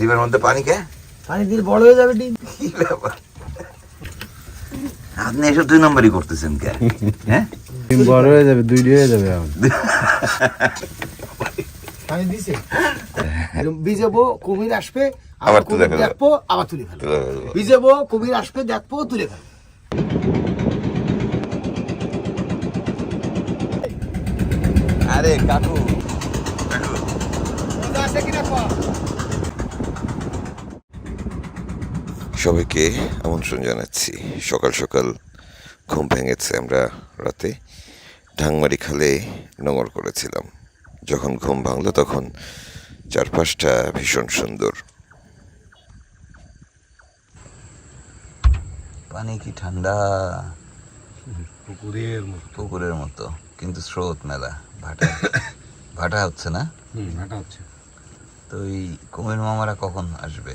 ডিমের মধ্যে পানি কে পানি দিলে বড় হয়ে যাবে ডিম। কি ব্যাপার? আপনি এসব দুই নম্বরই করতেছেন কে? হ্যাঁ? ডিম বড় হয়ে যাবে দুইটি হয়ে যাবে পানি দিছে? কুমির আসবে আবার তুলে দেখব আবার তুলে ফেলব। কুমির আসবে দেখব তুলে ফেলব। আরে কাকু। আছে কিনা কম সবাইকে আমন্ত্রণ জানাচ্ছি। সকাল সকাল ঘুম ভেঙেছে আমরা রাতে। ঢাংমারি খালে নোঙর করেছিলাম। যখন ঘুম ভাঙলো তখন চারপাশটা ভীষণ সুন্দর। পানি কি ঠান্ডা? পুকুরের মতো। পুকুরের মতো কিন্তু স্রোত মেলা। ভাটা ভাটা হচ্ছে না? হুম হাঁটা হচ্ছে। তো ওই কুমির মামারা কখন আসবে?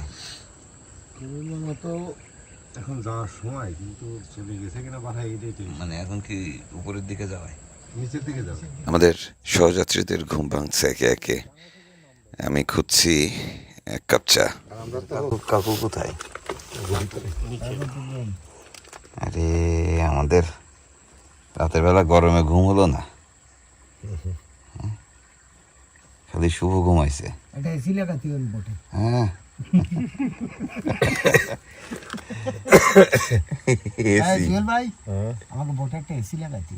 এখন যাওয়ার সময় কিন্তু চলে গেছে কিনা এটাই মানে এখন কি উপরের দিকে যাওয়ায়? নিচের দিকে যাবে। আমাদের সহযাত্রীদের ঘুম ভাঙছে একে একে। আমি খুঁজছি এক কাপ চা। কাকু কোথায়? আরে আমাদের রাতের বেলা গরমে ঘুম হলো না। হ্যাঁ? খালি শুভ ঘুমাইছে। এটা এসি লাগাতে হবে বটে। হ্যাঁ। ভাই আমাকে বটে একটা এসি লাগাতে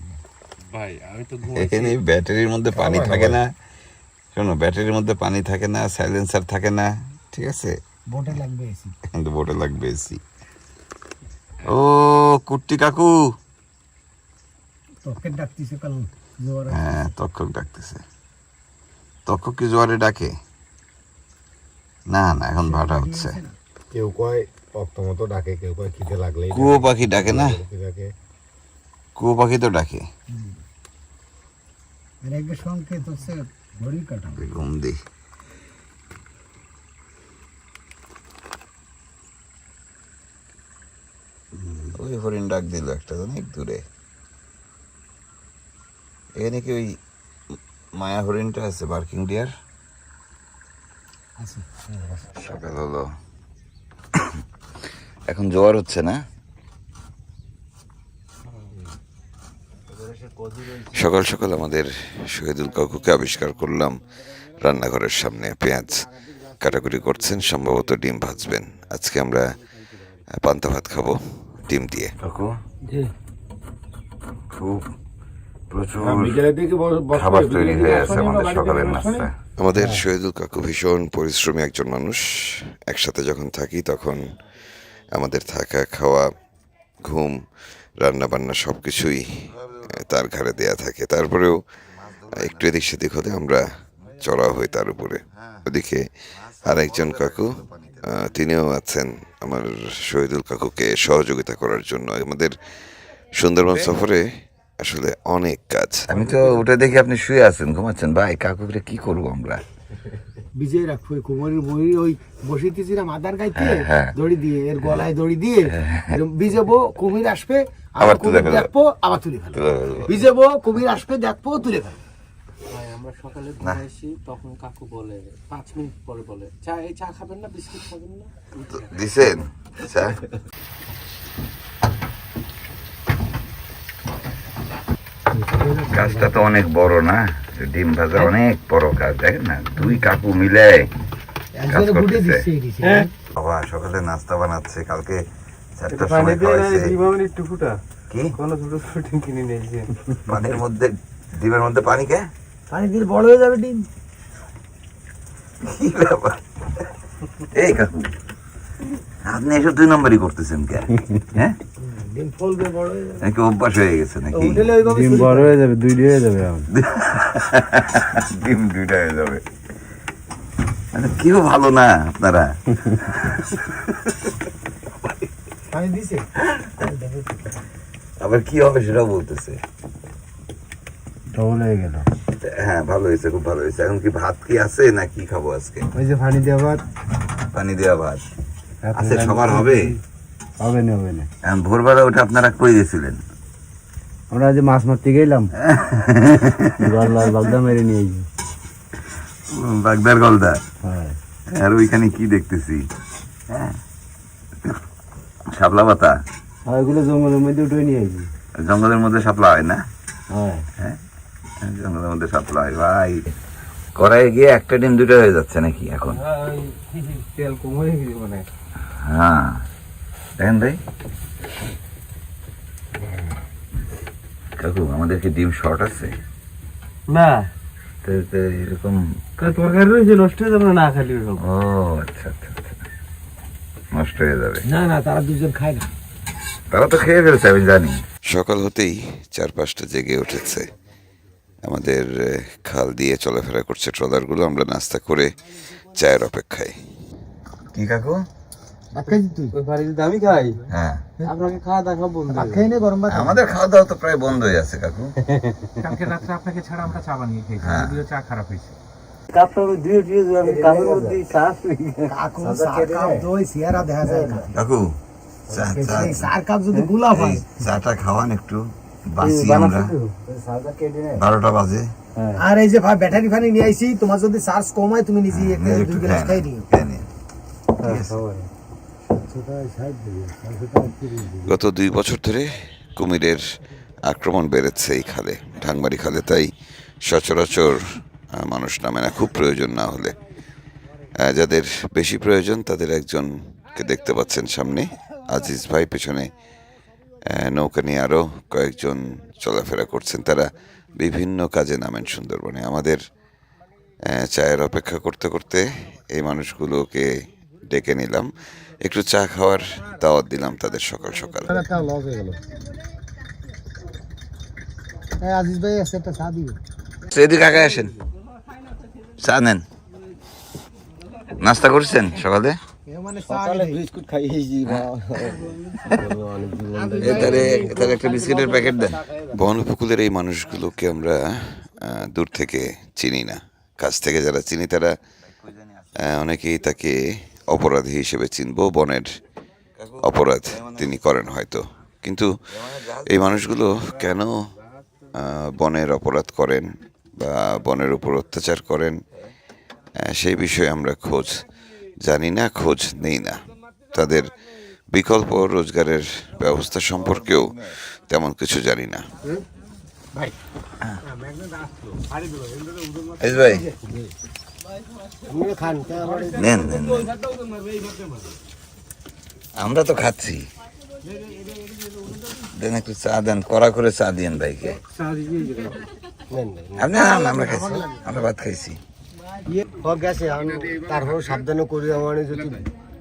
ভাই আমি তো এখানে ব্যাটারির মধ্যে পানি থাকে না। শোনো ব্যাটারির মধ্যে পানি থাকে না সাইলেন্সার থাকে না ঠিক আছে? বটে লাগবে এসি কিন্তু বোর্ডে লাগবে এসি ও কুট্টি কাকু। তোকে ডাকতিছে কারণ জোয়ার হ্যাঁ তক্ষক ডাকতেছে। তক্ষক কি জোয়ারে ডাকে? না না এখন ভাটা হচ্ছে। কেউ কয় মতো ডাকে কেউ কয় খিদে লাগলেই কুয়ো পাখি ডাকে না? কুয়ো পাখি তো ডাকে। আর একটা সংকেত হচ্ছে ঘড়ি কাটা। ঘুম দি। ওই হরিণ ডাক দিল একটা অনেক দূরে। এখানে কি ওই মায়া হরিণটা আছে বার্কিং ডিয়ার? সকাল হলো। এখন জোয়ার হচ্ছে না? সকাল সকাল আমাদের শহীদুল কাকুকে আবিষ্কার করলাম রান্নাঘরের সামনে পেঁয়াজ কাটাকুটি করছেন সম্ভবত ডিম ভাজবেন। আজকে আমরা পান্তা ভাত খাব ডিম দিয়ে। কাকু? খুব প্রচুর খাবার তৈরি হয়ে আছে আমাদের সকালের নাস্তা আমাদের শহীদুল কাকু ভীষণ পরিশ্রমী একজন মানুষ। একসাথে যখন থাকি তখন আমাদের থাকা খাওয়া ঘুম রান্না বান্না সব কিছুই তার ঘাড়ে দেয়া থাকে। তারপরেও একটু এদিক সেদিক হলে আমরা চড়া হই তার উপরে। ওদিকে আরেকজন কাকু তিনিও আছেন আমার শহীদুল কাকুকে সহযোগিতা করার জন্য। আমাদের সুন্দরবন সফরে আসলে অনেক কাজ। আমি তো ওটা দেখি আপনি শুয়ে আছেন ঘুমাচ্ছেন। ভাই কাকুকে কি করব আমরা? বিজয় রাখব ওই কুমারের বই ওই বসিতেছিলাম আধার গাইতে হ্যাঁ। দড়ি দিয়ে এর গলায় দড়ি দিয়ে এরকম ভিজাবো কুমির আসবে আবার তুলে। দেখব আবার তুলে ফেলব। ফেলব। কুমির আসবে দেখব তুলে ফেলব। ভাই আমরা সকালে ঘুরে আসি তখন কাকু বলে পাঁচ মিনিট পরে বলে চা এই চা খাবেন না বিস্কুট খাবেন না? দিছেন? কাজটা তো অনেক বড় না? ডিম ভাজা অনেক বড় কাজ দেখেন না দুই কাকু মিলে কাজ করতেছে। দিচ্ছে বাবা সকালে নাস্তা বানাচ্ছে কালকে চারটার সময় খাওয়াইছে। কি? কোনো ছোট ছোট ডিম কিনে নিয়েছে পানির মধ্যে ডিমের মধ্যে পানি কে? পানি দিলে বড় হয়ে যাবে ডিম। কি ব্যাপার? এই কাকু। আপনি এসব দুই নম্বরই করতেছেন কে? হ্যাঁ? নাকি অভ্যাস হয়ে গেছে নাকি? ডিম বড় হয়ে যাবে দুইটি হয়ে যাবে ডিম দুইটা হয়ে যাবে। মানে কেউ ভালো না আপনারা। আবার কি হবে সেটাও বলতেছে। ডবল হয়ে গেল। হ্যাঁ ভালো হয়েছে খুব ভালো হয়েছে। এখন কি ভাত কি আছে না কি খাব আজকে? ওই যে পানি দেওয়া ভাত। পানি দেওয়া ভাত। আছে সবার হবে হবে? না হবে না ভোরবেলা ওটা আপনারা কই গেছিলেন? আমরা যে মাছ মারতে গেলাম। বাগদা মেরে নিয়ে গেছি বাগদার গলদা? হ্যাঁ। আর ওইখানে কি দেখতেছি? হ্যাঁ? শাপলা পাতা? ওগুলো জঙ্গলের মধ্যে উঠে নিয়ে আসি জঙ্গলের মধ্যে শাপলা হয় না? হ্যাঁ। জঙ্গলের মধ্যে শাপলা হয়। ভাই কড়াইয়ে গিয়ে একটা ডিম দুটো হয়ে যাচ্ছে নাকি এখন? তেল কমে গেছে মানে। হ্যাঁ। দেখেন ভাই। কাকু আমাদের কি ডিম শর্ট আছে? না। তো তো এরকম তরকারি রয়েছে নষ্ট হয়ে যাবে না খালি ও আচ্ছা আচ্ছা আচ্ছা। নষ্ট হয়ে যাবে। না না তারা দুজন খায় না। তারা তো খেয়ে ফেলছে আমি জানি। সকাল হতেই চার পাঁচটা জেগে উঠেছে। আমাদের খাল দিয়ে চলাফেরা করছে ট্রলারগুলো। আমরা নাস্তা করে চায়ের অপেক্ষায়। কি কাকু? আমাদের খাওয়া দাওয়া তো প্রায় বন্ধ হয়ে আছে কাকু। কালকে রাত্রে আপনাকে ছাড়া আমরা চা বানিয়ে খেয়েছি হ্যাঁ। যদিও চা খারাপ হয়েছে। কাকু হয়। চাটা খাওয়ান একটু বাসি আমরা। বারোটা বাজে। আর এই যে ভাই ব্যাটারি ফানি নিয়ে আইছি তোমার যদি চার্জ কম হয় তুমি নিজে একটা গ্লাস খাই নিও। গত দুই বছর ধরে কুমিরের আক্রমণ বেড়েছে এই খালে, ঢাংমারি খালে, তাই সচরাচর মানুষ নামে না, খুব প্রয়োজন না হলে। যাদের বেশি প্রয়োজন, তাদের একজনকে দেখতে পাচ্ছেন সামনে, আজিজ ভাই, পেছনে নৌকা নিয়ে আরও কয়েকজন চলাফেরা করছেন। তারা বিভিন্ন কাজে নামেন সুন্দরবনে। আমাদের চায়ের অপেক্ষা করতে করতে এই মানুষগুলোকে ডেকে নিলাম। একটু চা খাওয়ার দাওয়াত দিলাম তাদের সকাল সকাল। হয়ে আজিজ ভাই আছে একটা চা দিবে। এদিকে আগে আসেন। চা নেন। নাস্তা করছেন সকালে? মানে একটা বিস্কিটের প্যাকেট দেন। বন উপকূলের এই মানুষগুলোকে আমরা দূর থেকে চিনি না। কাছ থেকে যারা চিনি তারা অনেকেই তাকে অপরাধী হিসেবে চিনব বনের অপরাধ তিনি করেন হয়তো। কিন্তু এই মানুষগুলো কেন বনের অপরাধ করেন বা বনের উপর অত্যাচার করেন সেই বিষয়ে আমরা খোঁজ জানি না খোঁজ নেই না। তাদের বিকল্প রোজগারের ব্যবস্থা সম্পর্কেও তেমন কিছু জানি না। ভাই। নেন নেন। আমরা তো খাচ্ছি। দেন একটু চা দেন কড়া করে চা দিয়েন ভাইকে। আপনি আন, আমরা খাইছি আমরা ভাত খাইছি। গেছে তারপর সাবধানে করি আমার যদি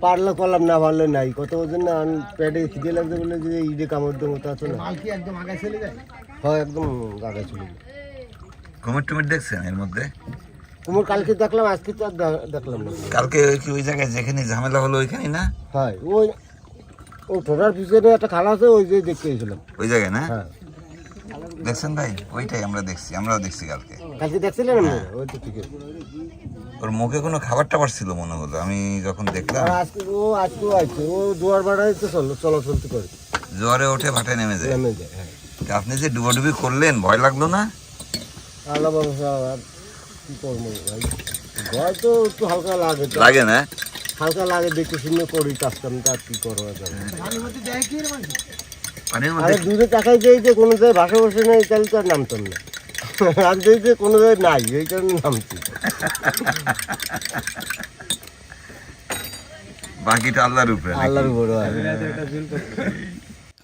পারলে করলাম না পারলে নাই। কত ওজন না পেটে খিদে লাগছে বলে যে ইডে কামড় দেবো তো না। মালকি একদম আগায় চলে যায় হ্যাঁ একদম আগায় চলে যায়। কুমির টুমির দেখছেন এর মধ্যে? কুমোর কালকে দেখলাম আজকে তো আর দেখলাম না। কালকে ওই কি ওই জায়গায় যেখানে ঝামেলা হলো ওইখানে না? হয় ওই ও ঠোঁটার পিছনে একটা খালা আছে ওই যে দেখতে গেছিলাম। ওই জায়গায় না? হ্যাঁ। দেখছেন ভাই? ওইটাই আমরা দেখছি আমরাও দেখছি কালকে। কালকে দেখছিলেন আপনারা ওই তো ঠিক ওর মুখে কোনো খাবার টাবার ছিল মনে হলো আমি যখন দেখলাম। আজকে ও আজকেও আছে ও দুয়ার বাড়াই তো চলো চলাচলতি করে। জোয়ারে ওঠে ভাটায় নেমে যায়। নেমে যায় হ্যাঁ। আপনি যে ডুবোডুবি করলেন ভয় লাগল না? আল্লাহ বাবা কি করব ভাই? ভয় তো একটু হালকা লাগে লাগে না? হালকা লাগে দেখে শুনে করি কাজ কাম তার কি করব যাবে পানির আরে দূরে তাকাই যাই যে কোনো জায়গায় ভাষা বসে নেই তাহলে তো আর নামতাম না। আর যাই যে কোনো জায়গায় নাই এই কারণে নামছি। বাকিটা আল্লাহর উপরে? আল্লাহর হয়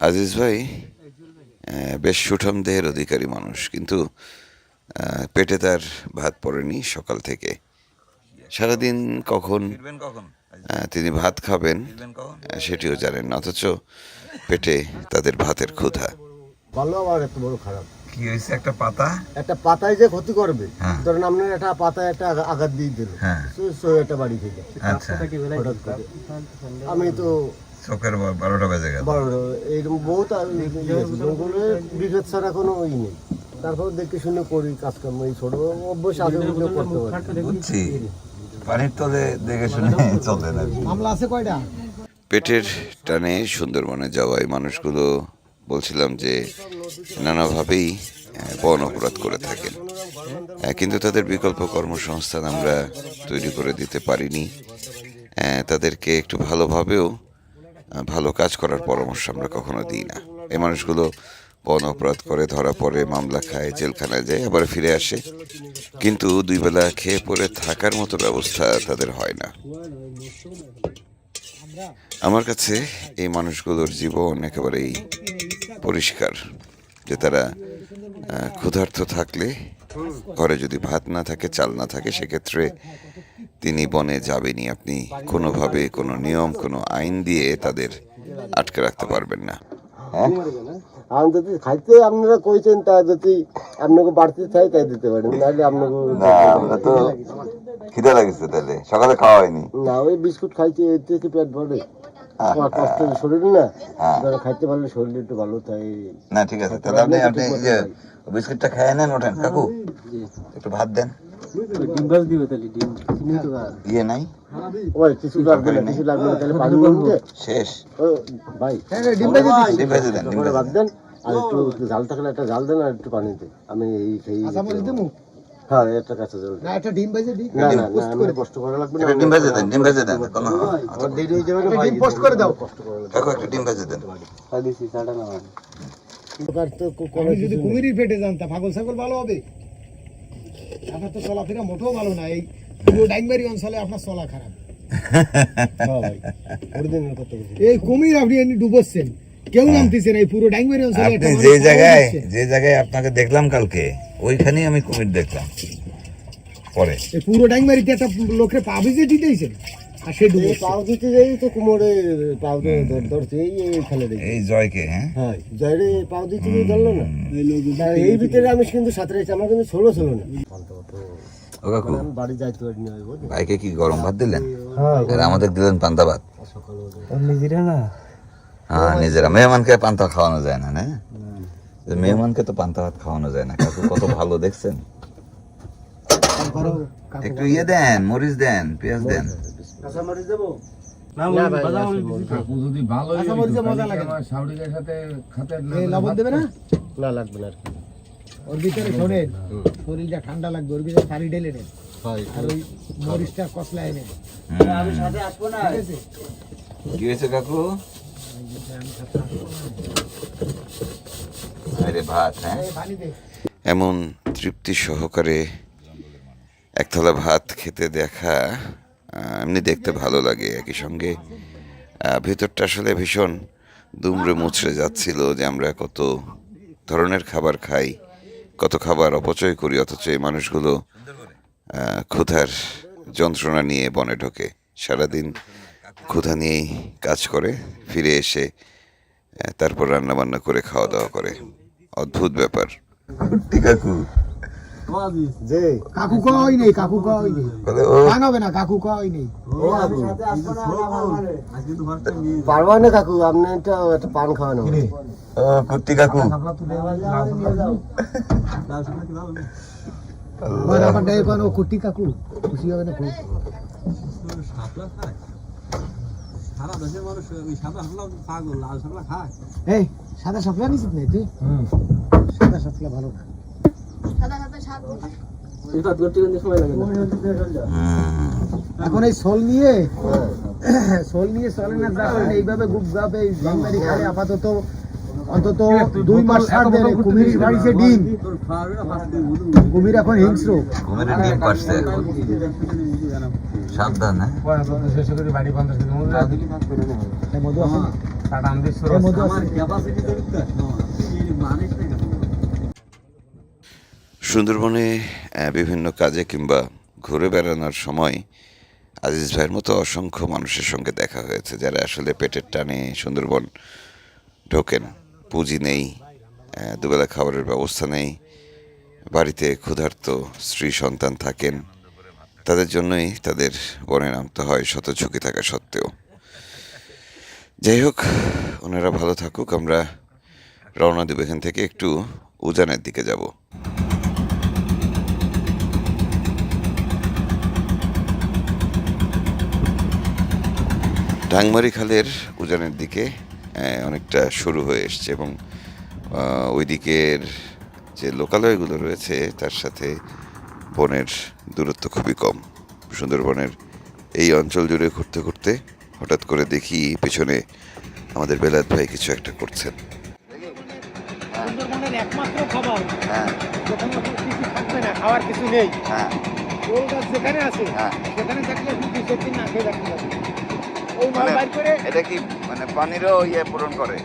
আজিজ ভাই বেশ সুঠাম দেহের অধিকারী মানুষ কিন্তু পেটে তার ভাত পড়েনি সকাল থেকে। সারাদিন কখন? তিনি ভাত খাবেন সেটিও জানেন অথচ পেটে তাদের ভাতের ক্ষুধা। ভালো আবার এত বড় খারাপ। কি হয়েছে? একটা পাতা? একটা পাতায় যে ক্ষতি করবে হ্যাঁ। ধরেন আপনার একটা পাতায় একটা আঘাত দিয়ে দিল হ্যাঁ। একটা বাড়ি থেকে। আচ্ছা। আমি তো চোখের বারোটা বেজে গেল। বড় এইরকম বহুত আর ইয়ে বিভেদ ছাড়া কোনো ই নেই। তারপর দেখে শুনে করি কাজকর্ম এই ছোট অভ্যাস বুঝে করতে পারি। বুঝছি। পানির তলে দেখে শুনে চলে না। মামলা আছে কয়টা? পেটের টানে সুন্দরবনে যাওয়ায় মানুষগুলো বলছিলাম যে নানাভাবেই বন অপরাধ করে থাকেন। কিন্তু তাদের বিকল্প কর্মসংস্থান আমরা তৈরি করে দিতে পারিনি। তাদেরকে একটু ভালোভাবেও ভালো কাজ করার পরামর্শ আমরা কখনো দিই না। এই মানুষগুলো বন অপরাধ করে ধরা পড়ে, মামলা খায়, জেলখানায় যায়, আবার ফিরে আসে। কিন্তু দুই বেলা খেয়ে পরে থাকার মতো ব্যবস্থা তাদের হয় না। আমার কাছে এই মানুষগুলোর জীবন একেবারেই পরিষ্কার, যে তারা ক্ষুধার্ত থাকলে, ঘরে যদি ভাত না থাকে, চাল না থাকে, সেক্ষেত্রে তিনি বনে যাবেনই। আপনি কোনোভাবে কোনো নিয়ম, কোনো আইন দিয়ে তাদের আটকে রাখতে পারবেন না। আমি যদি খাইতে আপনারা কইছেন তা যদি আপনাকে বাড়তি চাই তাই দিতে পারেন নাহলে আপনাকে আমরা তো খিদে লাগছে তাহলে সকালে খাওয়া হয়নি না ওই বিস্কুট এর থেকে পেট ভরে শরীর না খাইতে পারলে শরীর একটু ভালো তাই না ঠিক আছে তাহলে আপনি আপনি বিস্কুটটা খেয়ে নেন ওঠেন কাকু একটু ভাত দেন ডিম দিবে তাহলে ডিম নাই? ওই কিছু লাগবে না কিছু লাগবে না তাহলে পানি নিতে শেষ। ও ভাই ডিম ভেজে দিচ্ছি দেন ডিম করে দেন। আর একটু একটু জাল থাকলে একটা জাল দেন আর একটু পানি দেন। আমি এই সেই হ্যাঁ একটা কাঁচা জল না একটা ডিম ভেজে দিই। না না না আমি কষ্ট করা লাগবে না ডিম ভেজে দেন ডিম ভেজে দেন কোনো আমার দেরি হয়ে যাবে না ডিম পোস্ট করে দাও। কষ্ট করে কাকু একটা ডিম ভেজে দেন। দিছি সাড়ে না দরকার তো কোনো আমি যদি কুমিরই পেটে জানতাম পাগল ছাগল ভালো হবে? আপনার তো চলাফেরা মোটেও ভালো না। এই পুরো ডাইমারি অঞ্চলে আপনার চলা খারাপ। হ্যাঁ এই কুমির আপনি এমনি ডুবোচ্ছেন। কেউ নামতেছেন এই পুরো ডাইংবাড়ি অঞ্চলে আপনি যে জায়গায় যে জায়গায় আপনাকে দেখলাম কালকে ওইখানেই আমি কুমির দেখলাম। পরে। এই পুরো ডাইমারিতে একটা লোকের পাবিজে দিতেইছেন। আর সে এই পাও দিতে যাই তো কুমোরে পাও দিয়ে ধর ধরছে এই এইখানে দেখি এই জয়কে হ্যাঁ? হ্যাঁ জয়রে পাও দিতে গিয়ে ধরলো না? এই ভিতরে আমি কিন্তু সাঁতরে আমার কিন্তু ষোলো ছিল না। ও কাকু আমি বাড়ি যাইতে পারিনি ভাইকে কি গরম ভাত দিলেন? হ্যাঁ আমাদের দিলেন পান্তা ভাত। নিজেরা না? হ্যাঁ নিজেরা। মেহমানকে পান্তা খাওয়ানো যায় না না? যে মেহমানকে তো পান্তা ভাত খাওয়ানো যায় না। কাকু কত ভালো দেখছেন। একটু ইয়ে দেন মরিচ দেন পেঁয়াজ দেন। লবণ দেবে না? না লাগবে না আর কি। ওর ভিতরে শোনেন শরীরটা ঠান্ডা লাগবে ওর ভিতরে পানি ঢেলে নেন আর ওই মরিচটা কসলায় নেন। আমি সাথে আসব না। কি হয়েছে কাকু? আরে ভাত হ্যাঁ? এমন তৃপ্তি সহকারে এক থালা ভাত খেতে দেখা এমনি দেখতে ভালো লাগে। একই সঙ্গে ভেতরটা আসলে ভীষণ দুমড়ে মুচড়ে যাচ্ছিল যে আমরা কত ধরনের খাবার খাই, কত খাবার অপচয় করি, অথচ এই মানুষগুলো ক্ষুধার যন্ত্রণা নিয়ে বনে ঢোকে। সারাদিন ক্ষুধা নিয়েই কাজ করে, ফিরে এসে তারপর রান্নাবান্না করে, খাওয়া দাওয়া করে। অদ্ভুত ব্যাপার। যে কাকু কই নেই কাকু কই নেই বলে ও। হবে না কাকু কই নেই পারবা না কাকু আপনি একটা একটা পান খাওয়ানো। কুত্তি কাকু। কোন কুটি কাকু খুশি হবে না খুব এই সাদা সাপলা নিছিস না তুই? সাদা সাপলা ভালো না এখন এই সোল নিয়ে সোল নিয়ে চলে না এইভাবে গুপ গাপ এই বাঙালি খালে আপাতত অন্তত দুই মাস ছাড় দেবে কুমির বাড়িছে ডিম। কুমির এখন হিংস্র। ঘুমের ডিম পারছে সাবধান হ্যাঁ এই মধু আছে না? এই মধু আছে সুন্দরবনে বিভিন্ন কাজে কিংবা ঘুরে বেড়ানোর সময় আজিজ ভাইয়ের মতো অসংখ্য মানুষের সঙ্গে দেখা হয়েছে, যারা আসলে পেটের টানে সুন্দরবন ঢোকেন। পুঁজি নেই দুবেলা খাবারের ব্যবস্থা নেই, বাড়িতে ক্ষুধার্ত স্ত্রী সন্তান থাকেন। তাদের জন্যই তাদের বনে নামতে হয়, শত ঝুঁকি থাকা সত্ত্বেও। যাই হোক, ওনারা ভালো থাকুক, আমরা রওনা দেব এখান থেকে, একটু উজানের দিকে যাব। ডাংমারি খালের উজানের দিকে অনেকটা শুরু হয়ে এসছে এবং ওই দিকের যে লোকালয়গুলো রয়েছে তার সাথে বনের দূরত্ব খুবই কম। সুন্দরবনের এই অঞ্চল জুড়ে ঘুরতে ঘুরতে হঠাৎ করে দেখি পেছনে আমাদের বেলাত ভাই কিছু একটা করছেন। সুন্দরবনের একমাত্র খাবার হ্যাঁ। যেখানে কিছু থাকবে না খাওয়ার কিছু নেই। হ্যাঁ। যেখানে আছে হ্যাঁ। সেখানে থাকলে আপনি না খেয়ে রাখতে মানে- এটা কি মানে পানিরও ইয়ে পূরণ করে?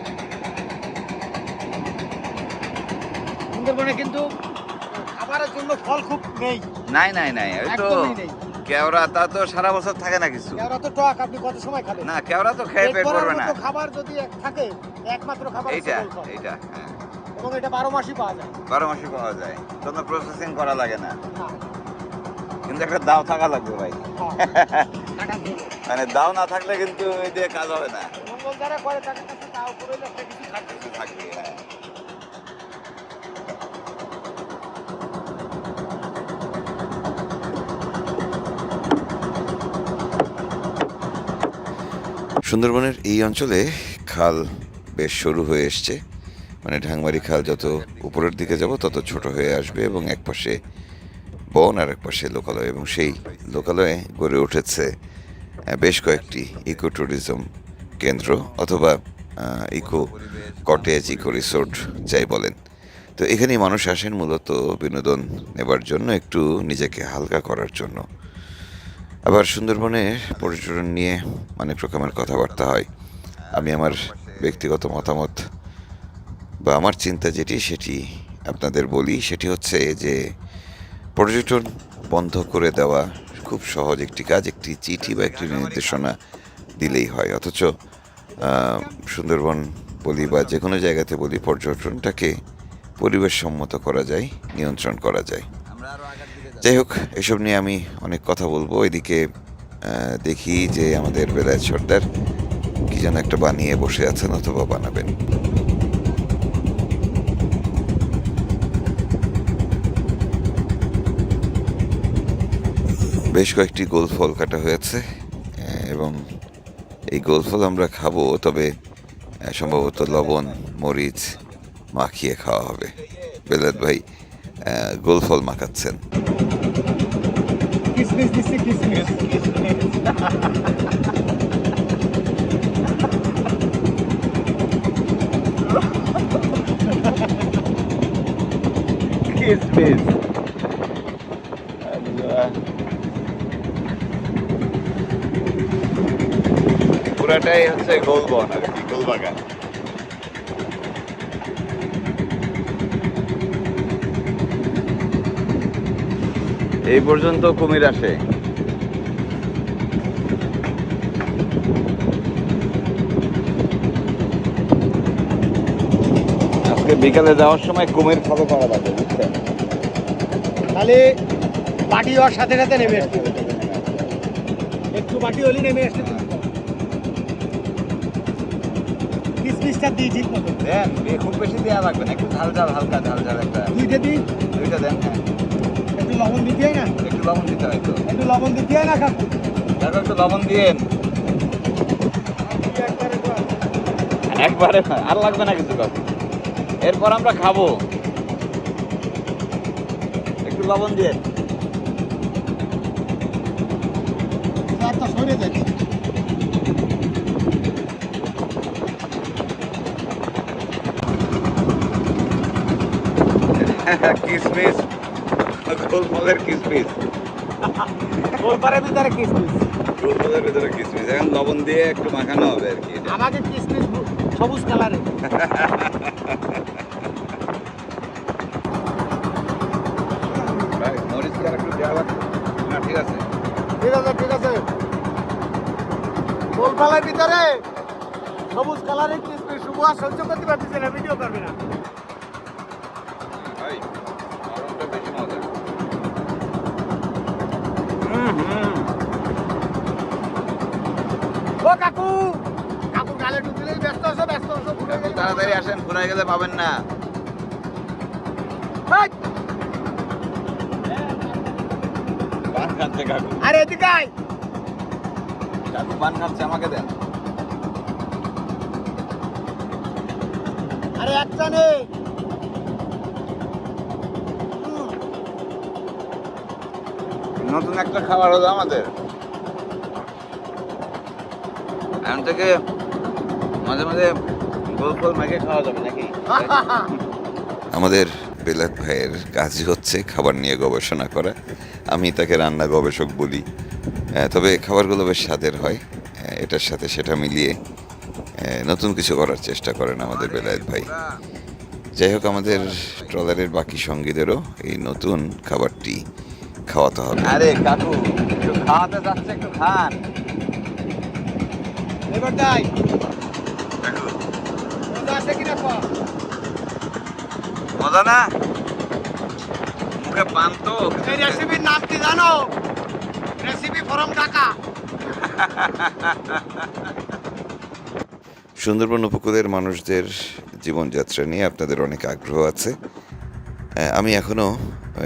সুন্দরবনে কিন্তু খাবারের জন্য ফল খুব নেই। নাই নাই নাই ওই তো কেওড়া তা তো সারা বছর থাকে না কিছু। কেওড়া তো টক আপনি কত সময় খাবেন? না কেওড়া তো খেয়ে পেট করবে না। খাবার যদি থাকে একমাত্র খাবার এইটা এইটা হ্যাঁ। এবং এটা বারো মাসই পাওয়া যায়। বারো মাসে পাওয়া যায়। কোনো প্রসেসিং করা লাগে না। না, কিন্তু একটা দাও থাকা লাগবে ভাই। হ্যাঁ। মানে দাও না থাকলে কিন্তু এই দিয়ে কাজ হবে না। মঙ্গল যারা করে তাদের কাছে তাও করে একটা কিছু থাকবে থাকবে হ্যাঁ। সুন্দরবনের এই অঞ্চলে খাল বেশ সরু হয়ে এসছে। মানে ঢাংমারি খাল যত উপরের দিকে যাব তত ছোট হয়ে আসবে এবং একপাশে বন আর একপাশে লোকালয় এবং সেই লোকালয়ে গড়ে উঠেছে বেশ কয়েকটি ইকো ট্যুরিজম কেন্দ্র অথবা ইকো কটেজ, ইকো রিসোর্ট, যাই বলেন। তো এখানেই মানুষ আসেন মূলত বিনোদন নেবার জন্য, একটু নিজেকে হালকা করার জন্য। আবার সুন্দরবনে পর্যটন নিয়ে অনেক রকমের কথাবার্তা হয়। আমি আমার ব্যক্তিগত মতামত বা আমার চিন্তা যেটি, সেটি আপনাদের বলি। সেটি হচ্ছে যে, পর্যটন বন্ধ করে দেওয়া খুব সহজ একটি কাজ, একটি চিঠি বা একটি নির্দেশনা দিলেই হয়। অথচ সুন্দরবন বলি বা যে কোনো জায়গাতে বলি, পর্যটনটাকে পরিবেশ সম্মত করা যায়, নিয়ন্ত্রণ করা যায়। যাই হোক, এসব নিয়ে আমি অনেক কথা বলব। এদিকে দেখি যে আমাদের বেলায় সর্দার কি যেন একটা বানিয়ে বসে আছেন অথবা বানাবেন। বেশ কয়েকটি গোল ফল কাটা হয়েছে এবং এই গোল ফল আমরা খাব, তবে সম্ভবত লবণ, মরিচ মাখিয়ে খাওয়া হবে। বেলাত ভাই গোল ফল মাখাচ্ছেন। কিসমিস দিচ্ছি কিসমিস কিসমিস পুরাটাই হচ্ছে গোলবন আর কি, গোলবাগান। এই পর্যন্ত কুমির আসে। আজকে বিকালে যাওয়ার সময় কুমির ফলো করা লাগবে বুঝছেন? তাহলে বাটি হওয়ার সাথে সাথে নেমে আসতে একটু বাটি হলে নেমে আসতে কিসমিসটা দিয়ে ঠিক মতো দেন খুব বেশি দেওয়া লাগবে না একটু ঝাল ঝাল হালকা ঝাল ঝাল একটা। দুইটা দিই দুইটা দেন হ্যাঁ। একটু লবণ দিতে হয় না? একটু লবণ দিতে হয় তো একটু লবণ দিতে হয় না কাকু? দেখো একটু লবণ দিয়েন। একবারে আর- লাগবে না কিছু কাকু। এরপর আমরা খাব। একটু লবণ দিয়ে তো সরে যাচ্ছে কিসমিস। গোল কিসমিস। গোলপাড়ের ভিতরে কিসমিস। গোল ভিতরে কিসমিস। এখন লবণ দিয়ে একটু মাখানো হবে আর কি আমাকে কিসমিস সবুজ কালারে মরিচ কি আর একটু দেওয়া লাগবে? না ঠিক আছে। ঠিক আছে ঠিক আছে। গোলপাড়ের ভিতরে সবুজ কালারের কিসমিস। শুভ আর সহ্য করতে পারতেছে না ভিডিও করবে না। আসেন ঘুরে গেলে পাবেন না। আমাকে আরে একটা নেই। নতুন একটা খাবার হলো আমাদের। এখন থেকে মাঝে মাঝে খাওয়া যাবে নাকি? আমাদের বেলাত ভাইয়ের কাজই হচ্ছে খাবার নিয়ে গবেষণা করা। আমি তাকে রান্না গবেষক বলি। তবে খাবারগুলো বেশ স্বাদের হয়। এটার সাথে সেটা মিলিয়ে নতুন কিছু করার চেষ্টা করেন আমাদের বেলায়েত ভাই। যাই হোক আমাদের ট্রলারের বাকি সঙ্গীদেরও এই নতুন খাবারটি খাওয়াতে হবে। আরে কাকু একটু খাওয়াতে যাচ্ছে একটু খান। এবার কাকু মজা আছে কিনা কর মজা না মুখে পান তো। এই রেসিপির নাম কি জানো? রেসিপি ফরম ঢাকা সুন্দরবন উপকূলের মানুষদের জীবনযাত্রা নিয়ে আপনাদের অনেক আগ্রহ আছে। আমি এখনও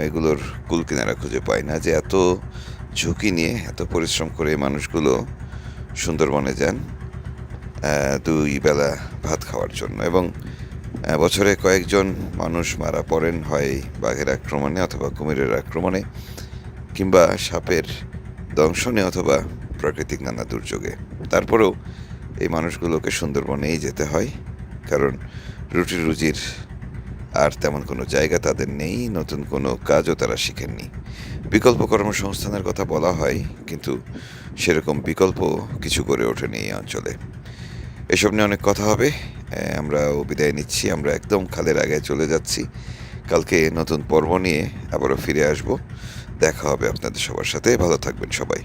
এগুলোর কুল কিনারা খুঁজে পাই না যে এত ঝুঁকি নিয়ে এত পরিশ্রম করে মানুষগুলো সুন্দরবনে যান। দুই বেলা ভাত খাওয়ার জন্য এবং বছরে কয়েকজন মানুষ মারা পড়েন, হয় বাঘের আক্রমণে অথবা কুমিরের আক্রমণে কিংবা সাপের দংশনে অথবা প্রাকৃতিক নানা দুর্যোগে। তারপরেও এই মানুষগুলোকে সুন্দরবনেই যেতে হয়, কারণ রুটি রুজির আর তেমন কোনো জায়গা তাদের নেই, নতুন কোনো কাজও তারা শিখেননি। বিকল্প কর্মসংস্থানের কথা বলা হয়, কিন্তু সেরকম বিকল্প কিছু করে ওঠেনি এই অঞ্চলে। এসব নিয়ে অনেক কথা হবে। আমরা আমরাও বিদায় নিচ্ছি। আমরা একদম খালের আগে চলে যাচ্ছি। কালকে নতুন পর্ব নিয়ে আবারও ফিরে আসব। দেখা হবে আপনাদের সবার সাথে। ভালো থাকবেন সবাই।